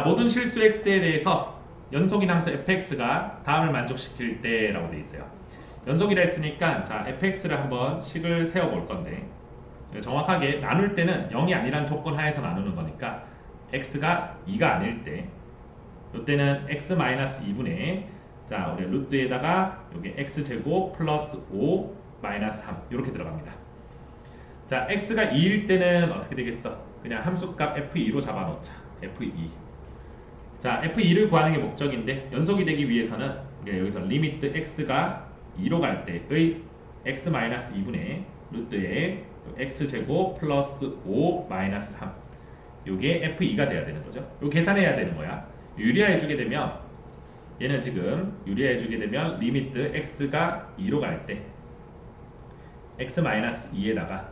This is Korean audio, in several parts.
자, 모든 실수 x에 대해서 연속인 함수 fx가 다음을 만족시킬 때라고 돼 있어요. 연속이라 했으니까 자, fx를 한번 식을 세워 볼 건데 정확하게 나눌 때는 0이 아니란 조건 하에서 나누는 거니까 x가 2가 아닐 때 이때는 x-2분의 자, 우리 루트에다가 여기 x제곱 플러스 5 마이너스 3 이렇게 들어갑니다. 자, x가 2일 때는 어떻게 되겠어? 그냥 함수값 f2로 잡아놓자. f2. 자, f2를 구하는 게 목적인데 연속이 되기 위해서는 우리가 여기서 리미트 x가 2로 갈 때의 x-2분의 루트에 x제곱 플러스 5 마이너스 3 요게 f2가 돼야 되는 거죠. 요 계산해야 되는 거야. 유리화해 주게 되면 얘는 지금 유리화해 주게 되면 리미트 x가 2로 갈 때 x-2에다가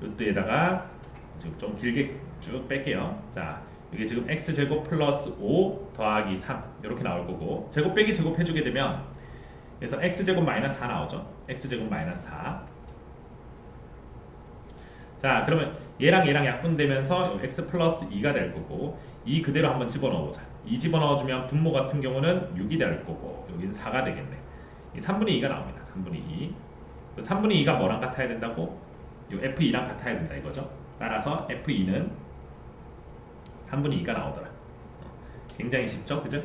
루트에다가 지금 좀 길게 쭉 뺄게요. 자, 이게 지금 x 제곱 플러스 5 더하기 3 이렇게 나올 거고 제곱 빼기 제곱 해주게 되면 그래서 x 제곱 마이너스 4 나오죠. x 제곱 마이너스 4. 자, 그러면 얘랑 얘랑 약분되면서 x 플러스 2가 될 거고 2 그대로 한번 집어넣어 보자. 2 집어넣어 주면 분모 같은 경우는 6이 될 거고 여기는 4가 되겠네. 이 3분의 2가 나옵니다. 3분의 2. 3분의 2가 뭐랑 같아야 된다고? 이 F2랑 같아야 된다 이거죠. 따라서 F2는 3분의 2가 나오더라. 어, 굉장히 쉽죠, 그죠?